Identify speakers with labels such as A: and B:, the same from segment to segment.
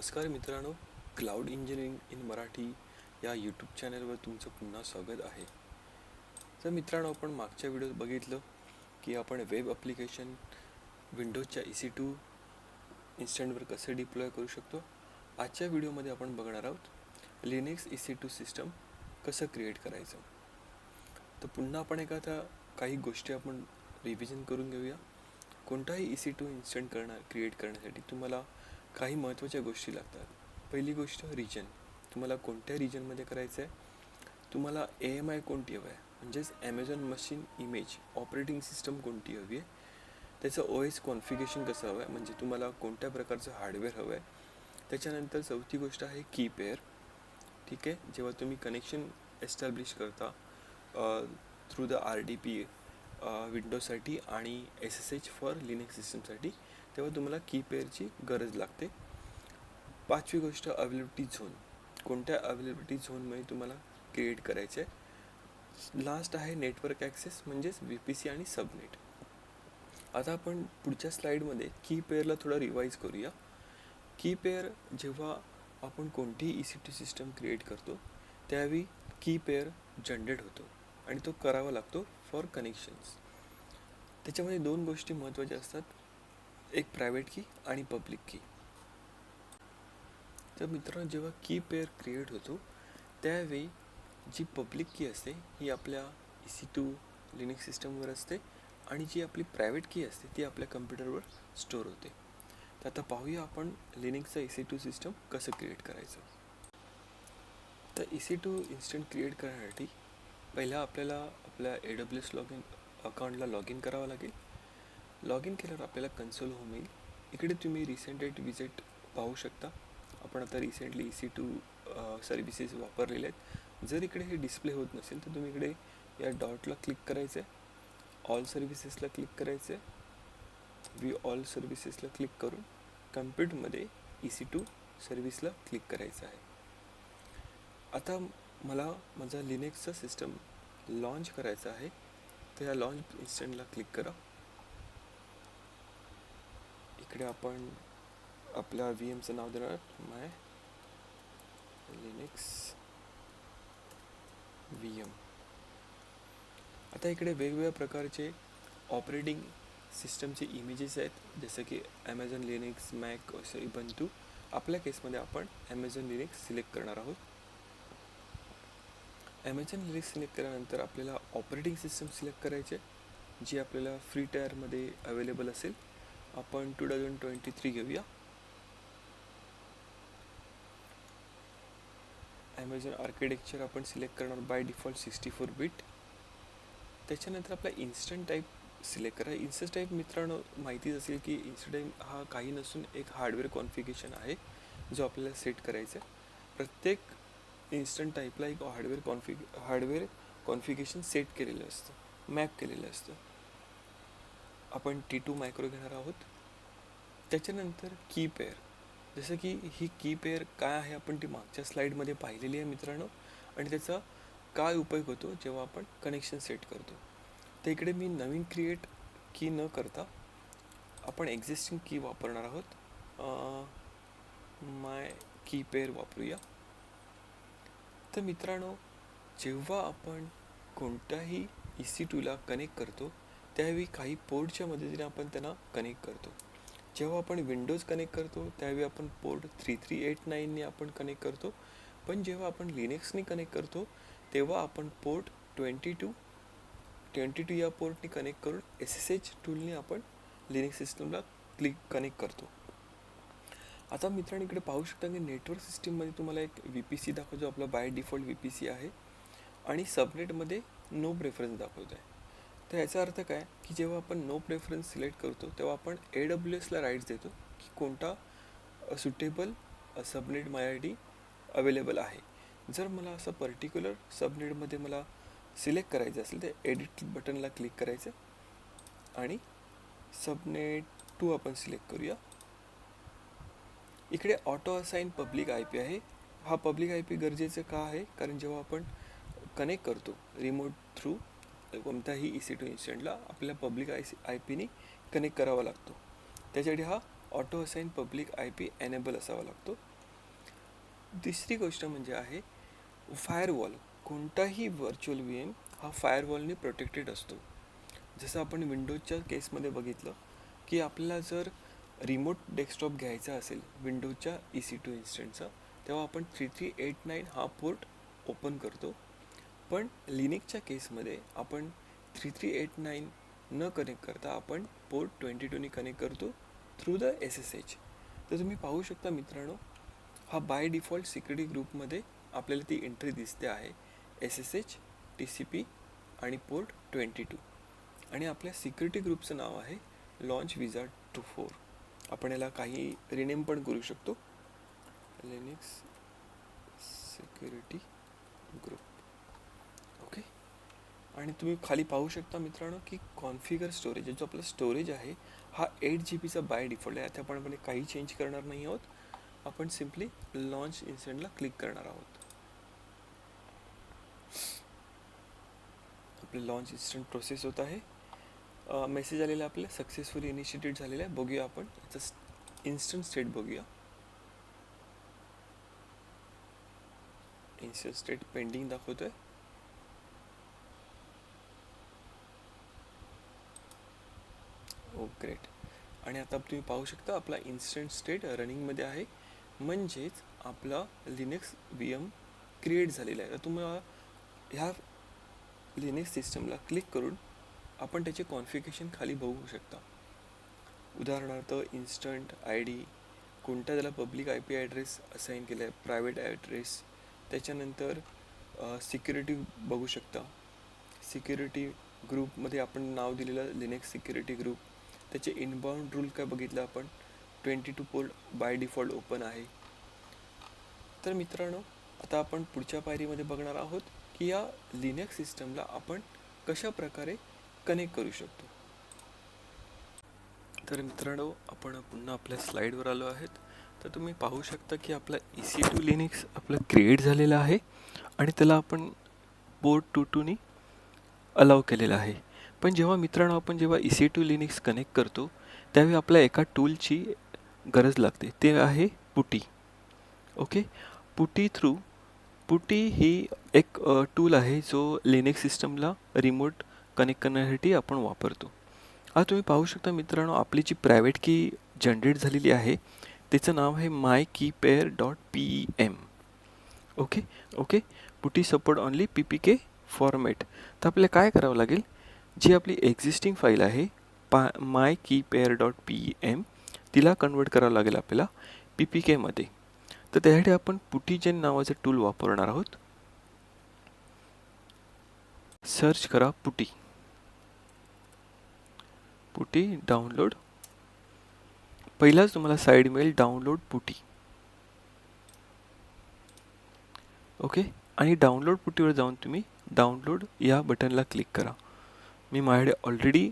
A: नमस्कार मित्रांनो cloud engineering in Marathi या यूट्यूब चॅनलवर तुमचं पुन्हा स्वागत आहे. तर मित्रांनो आपण मागच्या व्हिडिओत बघितलं की आपण वेब ॲप्लिकेशन विंडोजच्या ई सी टू इन्स्टंटवर कसं डिप्लॉय करू शकतो. आजच्या व्हिडिओमध्ये आपण बघणार आहोत Linux E C two system कसं क्रिएट करायचं. तर पुन्हा आपण एका आता काही गोष्टी आपण रिव्हिजन करून घेऊया. कोणताही ई सी टू इन्स्टंट करणार क्रिएट करण्यासाठी तुम्हाला काही महत्त्वाच्या गोष्टी लागतात. पहिली गोष्ट रिजन तुम्हाला कोणत्या रिजनमध्ये करायचं आहे तुम्हाला ए एम आय कोणती हवं आहे? म्हणजेच Amazon machine image operating system कोणती हवी आहे? त्याचं ओ एस कॉन्फिगेशन कसं हवं आहे? म्हणजे तुम्हाला कोणत्या प्रकारचं हार्डवेअर हवं आहे? त्याच्यानंतर चौथी गोष्ट आहे की पेअर ठीक आहे? जेव्हा तुम्ही कनेक्शन एस्टॅब्लिश करता through the R D P विंडोसाठी आणि S S H for Linux सिस्टमसाठी तेव्हा तुम्हाला की पेअरची गरज लागते. पाचवी गोष्ट अवेलेबिलिटी झोन कोणत्या अवेलेबिलिटी झोनमध्ये तुम्हाला क्रिएट करायचे आहे लास्ट आहे नेटवर्क ॲक्सेस म्हणजेच व्ही पी सी आणि सबनेट आता आपण पुढच्या स्लाईडमध्ये की पेअरला थोडं रिवाईज करूया. की पेअर जेव्हा आपण कोणतीही E C two system create करतो त्यावेळी की पेअर जनरेट होतो आणि तो करावा लागतो फॉर कनेक्शन्स त्याच्यामध्ये दोन गोष्टी महत्त्वाच्या असतात. एक प्रायव्हेट की आणि पब्लिक की तर मित्रांनो जेव्हा की पेअर क्रिएट होतो त्यावेळी जी पब्लिक की असते ही आपल्या ई सी टू लिनिक्स सिस्टमवर असते आणि जी आपली प्रायव्हेट की असते ती आपल्या कम्प्युटरवर स्टोअर होते. तर आता पाहूया आपण लिनिक्सचं ई सी टू सिस्टम कसं क्रिएट करायचं. तर E C two instance create करण्यासाठी पहिला आपल्याला आपल्या A W S log in अकाउंटला लॉग इन करावं लागेल. लॉग इन केल्यावर आपल्याला कन्सोल होम येईल. इकडे तुम्ही रिसेंटेड विजिट पाहू शकता. आपण आता recently E C two services वापरलेले आहेत. जर इकडे हे डिस्प्ले होत नसेल तर तुम्ही इकडे या डॉटला क्लिक करायचं आहे ऑल सर्व्हिसेसला क्लिक करायचं आहे वी ऑल सर्व्हिसेसला क्लिक करून कम्प्युटरमध्ये ई सी टू सर्व्हिसला क्लिक करायचं आहे. आता मला माझा लिनेक्सचा सिस्टम लॉन्च करायचा आहे. तर या लॉन्च इन्स्टंटला क्लिक करा. इकडे आपण आपल्या व्ही एमचं नाव देणार माय लिनिक्स व्ही एम आता इकडे वेगवेगळ्या प्रकारचे ऑपरेटिंग सिस्टमचे इमेजेस आहेत. जसं की ॲमेझॉन लिनिक्स मॅक असं इबंतू आपल्या केसमध्ये आपण ॲमेझॉन लिनिक्स सिलेक्ट करणार आहोत. ॲमेझॉन लिनिक्स सिलेक्ट केल्यानंतर आपल्याला ऑपरेटिंग सिस्टम सिलेक्ट करायचे जी आपल्याला फ्री टायरमध्ये अवेलेबल असेल. आपण टू थाउजंड ट्वेंटी थ्री घेऊया. ॲमेझॉन आर्किटेक्चर आपण सिलेक्ट करणार by default sixty four bit त्याच्यानंतर आपला इन्स्टंट टाईप सिलेक्ट करा. इन्स्टंट टाईप मित्रांनो माहितीच असेल की इन्स्टंट टाईप हा काही नसून एक हार्डवेअर कॉन्फिगेशन आहे जो आपल्याला सेट करायचा आहे. प्रत्येक इन्स्टंट टाईपला एक hardware config hardware configuration set केलेलं असतं मॅप केलेलं असतं. आपण टी टू मायक्रो घेणार आहोत. त्याच्यानंतर की पेअर जसं की ही की पेअर काय आहे आपण ती मागच्या स्लाईडमध्ये पाहिलेली आहे मित्रांनो. आणि त्याचा काय उपयोग होतो जेव्हा आपण कनेक्शन सेट करतो. तर इकडे मी नवीन क्रिएट की न करता आपण एक्झिस्टिंग की वापरणार आहोत. माय की पेअर वापरूया. तर मित्रांनो जेव्हा आपण कोणत्याही ई सी टूला कनेक्ट करतो त्यावेळी काही पोर्टच्या मदतीने आपण त्यांना कनेक्ट करतो. जेव्हा आपण विंडोज कनेक्ट करतो त्यावेळी आपण पोर्ट थ्री थ्री एट नाईनने आपण कनेक्ट करतो. पण जेव्हा आपण लिनेक्सने कनेक्ट करतो तेव्हा आपण port twenty two twenty two या पोर्टने कनेक्ट करून एस एस एच टूलने आपण लिनिक्स सिस्टमला क्लिक कनेक्ट करतो. आता मित्रांनो इकडे पाहू शकता की नेटवर्क सिस्टीममध्ये तुम्हाला एक व्ही पी सी दाखवतो. आपला by default V P C आहे. आणि सबनेटमध्ये नो प्रेफरन्स दाखवतो आहे तर याचा अर्थ काय? की जेव्हा आपण नो प्रेफरन्स सिलेक्ट करतो तेव्हा आपण ए डब्ल्यू एसला राईट्स देतो की कोणता सुटेबल सबनेट माझ्यासाठी अवेलेबल आहे. जर मला असं पर्टिक्युलर सबनेटमध्ये मला सिलेक्ट करायचं असेल तर एडिट बटनला क्लिक करायचं आणि सबनेट टू आपण सिलेक्ट करूया. इकडे auto assign public I P आहे. हा पब्लिक आय पी गरजेचं का आहे? कारण जेव्हा आपण कनेक्ट करतो रिमोट थ्रू कोणत्याही ई सी टू इन्स्टंटला आपल्या पब्लिक आय सी आय पीने कनेक्ट करावा लागतो. त्याच्यासाठी हा auto assign public I P enable असावा लागतो. तिसरी गोष्ट म्हणजे आहे फायरवॉल कोणताही व्हर्च्युअल व्ही एम हा फायरवॉलने प्रोटेक्टेड असतो. जसं आपण विंडोजच्या केसमध्ये बघितलं की आपल्याला जर रिमोट डेस्कटॉप घ्यायचा असेल विंडोजच्या ई सी टू इन्स्टंटचा तेव्हा आपण थ्री थ्री एट नाईन हा पोर्ट ओपन करतो. पण लिनिकच्या केसमध्ये आपण थ्री थ्री एट नाईन न कनेक्ट करता आपण पोर्ट ट्वेंटी टूने कनेक्ट करतो through the S S H तर तुम्ही पाहू शकता मित्रांनो हा बाय डिफॉल्ट सिक्युरिटी ग्रुपमध्ये आपल्याला ती एंट्री दिसते आहे S S H T C P आणि पोर्ट ट्वेंटी टू आणि आपल्या सिक्युरिटी ग्रुपचं नाव आहे लॉन्च विजा टू फोर आपण याला काही रिनेम पण करू शकतो. लिनिक्स सिक्युरिटी ग्रुप आणि तुम्ही खाली पाहू शकता मित्रांनो की कॉन्फिगर स्टोरेज जो आपला स्टोरेज आहे हा एट जी बीचा बाय डिफॉल्ट आहे. आता आपण म्हणजे काही चेंज करणार नाही आहोत. आपण सिम्पली लॉन्च इन्स्टंटला क्लिक करणार आहोत. आपले लॉन्च इन्स्टंट प्रोसेस होत आहे. मेसेज आलेला आपल्या सक्सेसफुली इनिशिएटेड झालेला आहे. बघूया आपण. याचा इन्स्टंट स्टेट बघूया. इन्स्टंट स्टेट पेंडिंग दाखवतोय. आहे ग्रेट आणि आता तुम्ही पाहू शकता आपला इन्स्टंट स्टेट रनिंगमध्ये आहे. म्हणजेच आपला लिनक्स व्ही एम क्रिएट झालेला आहे. तर तुम्हाला ह्या लिनक्स सिस्टमला क्लिक करून आपण त्याचे कॉन्फिगेशन खाली बघू शकता. उदाहरणार्थ इन्स्टंट आय डी कोणत्या त्याला public I P address assign केला आहे प्रायव्हेट ॲड्रेस त्याच्यानंतर सिक्युरिटी बघू शकता. सिक्युरिटी ग्रुपमध्ये आपण नाव दिलेलं लिनेक्स सिक्युरिटी ग्रुप त्याचे इनबाउंड रूल काय बघितलं आपण? Twenty two port by default open आहे. तर मित्रांनो आता आपण पुढच्या पायरीमध्ये बघणार आहोत की या लिनक्स सिस्टमला आपण कशा प्रकारे कनेक्ट करू शकतो. तर मित्रांनो आपण पुन्हा आपल्या स्लाईडवर आलो आहेत. तर तुम्ही पाहू शकता की आपला ई सी टू लिनिक्स आपलं क्रिएट झालेलं आहे आणि त्याला आपण बोर्ड टू टूनी अलाव केलेलं आहे. पण जेव्हा मित्रांनो आपण जेव्हा E C two Linux connect करतो त्यावेळी आपल्या एका टूलची गरज लागते. ते आहे पुटी ओके पुटी थ्रू पुटी ही एक टूल आहे जो लिनिक्स सिस्टमला रिमोट कनेक्ट करण्यासाठी आपण वापरतो. आता तुम्ही पाहू शकता मित्रांनो आपली जी प्रायव्हेट की जनरेट झालेली आहे त्याचं नाव आहे my key pair dot P E M okay okay PuTTY support only P P K format तर आपल्याला काय करावं लागेल? जी आपली एक्झिस्टिंग फाईल आहे पा my key pair dot P M तिला कन्वर्ट करावं लागेल आपल्याला पी पी केमध्ये तर त्यासाठी आपण पुटीजेन नावाचं टूल वापरणार आहोत. सर्च करा पुटी पुटी डाउनलोड पहिलाच तुम्हाला साईड मिळेल डाउनलोड पुटी ओके आणि डाउनलोड पुटीवर जाऊन तुम्ही डाउनलोड या बटनला क्लिक करा. मी माझ्याकडे ऑलरेडी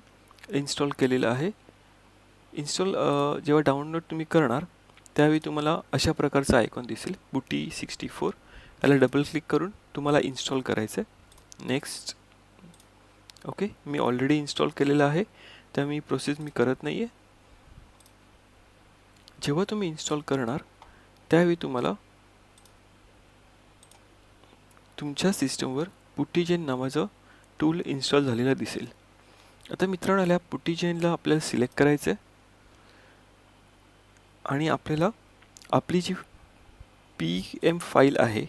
A: इन्स्टॉल केलेलं आहे. इन्स्टॉल जेव्हा डाउनलोड तुम्ही करणार त्यावेळी तुम्हाला अशा प्रकारचं आयकॉन दिसेल. बुटी सिक्स्टी फोर याला डबल क्लिक करून तुम्हाला इन्स्टॉल करायचं आहे नेक्स्ट ओके मी ऑलरेडी इन्स्टॉल केलेलं आहे. त्या मी प्रोसेस मी करत नाही आहे जेव्हा तुम्ही इन्स्टॉल करणार त्यावेळी तुम्हाला तुमच्या सिस्टमवर पुटीजेन नावाचं टूल इन्स्टॉल झालेलं दिसेल. आता मित्रांनो या पुटीजेनला आपल्याला सिलेक्ट करायचं आहे आणि आपल्याला आपली जी पी एम फाईल आहे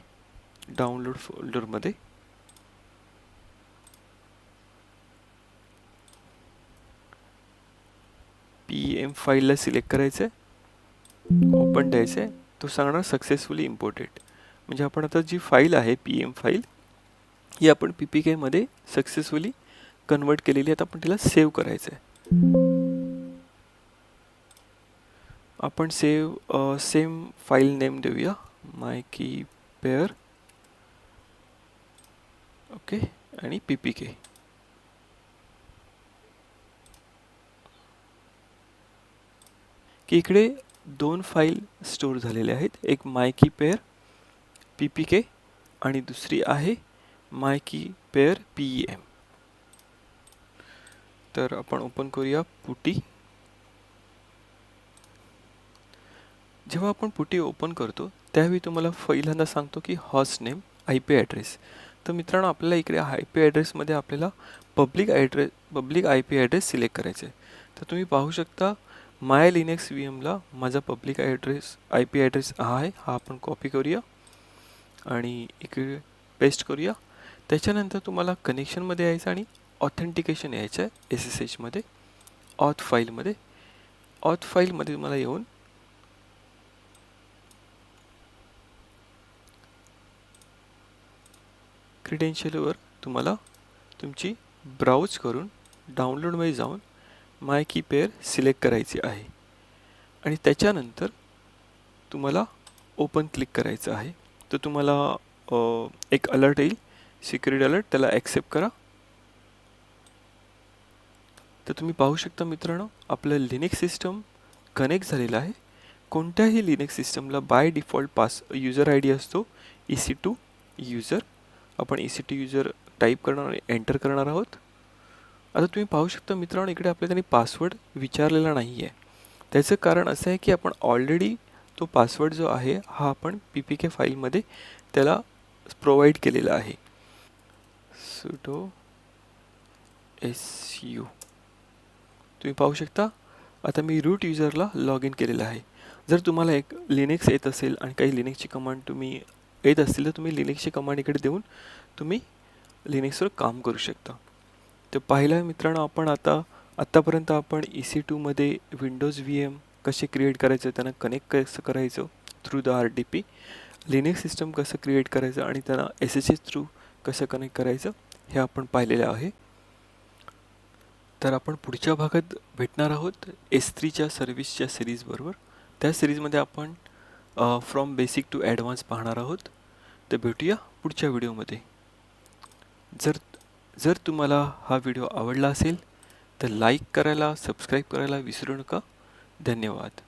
A: डाउनलोड फोल्डरमध्ये पी एम फाईलला सिलेक्ट करायचं आहे ओपन द्यायचं आहे तो सांगणार सक्सेसफुली इम्पोर्टेड. म्हणजे आपण आता जी फाईल आहे पी एम फाईल ही आपण पी पी केमध्ये सक्सेसफुली कन्वर्ट केलेली आहे आता आपण तिला सेव्ह करायचं आहे आपण सेव्ह सेम फाईल नेम देऊया माय की पेअर ओके आणि पी पी के की इकडे दोन फाईल स्टोअर झालेल्या आहेत एक माय key pair P P K आणि दुसरी आहे my key pair P E M तर आपण ओपन करूया पुटी. जेव्हा आपण पुटी ओपन करतो त्यावेळी तुम्हाला पहिल्यांदा सांगतो की host name I P address तर मित्रांनो आपल्याला इकडे आय पी ॲड्रेसमध्ये आपल्याला public address public I P address select करायचे आहे तर तुम्ही पाहू शकता माय लिनेक्स व्ही एमला माझा public address I P address हा आहे. हा आपण कॉपी करूया आणि इकडे पेस्ट करूया. त्याच्यानंतर तुम्हाला कनेक्शनमध्ये यायचं आणि ऑथेंटिकेशन यायचं आहे एस एस एचमध्ये ऑथ फाईलमध्ये ऑथ फाईलमध्ये तुम्हाला येऊन क्रिडेन्शियलवर तुम्हाला तुमची ब्राउज करून डाउनलोडमध्ये जाऊन माय की पेअर सिलेक्ट करायची आहे. आणि त्याच्यानंतर तुम्हाला ओपन क्लिक करायचं आहे. तर तुम्हाला एक अलर्ट येईल. सिक्युरिटी अलर्ट त्याला ॲक्सेप्ट करा. तर तुम्ही पाहू शकता मित्रांनो आपलं लिनिक्स सिस्टम कनेक्ट झालेलं आहे. कोणत्याही लिनिक्स सिस्टमला by default pass user I D असतो ई सी टू युजर आपण E C two user type करणार आणि एंटर करणार आहोत. आता तुम्ही पाहू शकता मित्रांनो इकडे आपल्या त्यांनी पासवर्ड विचारलेला नाही आहे त्याचं कारण असं आहे की आपण ऑलरेडी तो पासवर्ड जो आहे हा आपण पी पी के फाईलमध्ये त्याला प्रोव्हाइड केलेला आहे. सुटो एस यू तुम्ही पाहू शकता. आता मी रूट युजरला लॉग इन केलेलं आहे. जर तुम्हाला एक लिनिक्स येत असेल आणि काही लिनिक्सची कमांड तुम्ही येत असतील तर तुम्ही लिनिक्सची कमांड इकडे देऊन तुम्ही लिनिक्सवर काम करू शकता. तर पाहिलं मित्रांनो आपण आता आत्तापर्यंत आपण ई सी टूमध्ये विंडोज व्ही एम कसे क्रिएट करायचं त्यांना कनेक्ट कसं करायचं through the R D P Linux system कसं क्रिएट करायचं आणि त्यांना एस एस एस थ्रू कसं कनेक्ट करायचं हे आपण पाहिलेलं आहे. तर आपण पुढच्या भागात भेटणार आहोत एस थ्रीच्या सर्व्हिसच्या सिरीजबरोबर त्या सिरीजमध्ये आपण फ्रॉम बेसिक टू ॲडव्हान्स पाहणार आहोत. तर भेटूया पुढच्या व्हिडिओमध्ये. जर जर तुम्हाला हा व्हिडिओ आवडला असेल तर लाईक करायला सबस्क्राईब करायला विसरू नका. धन्यवाद.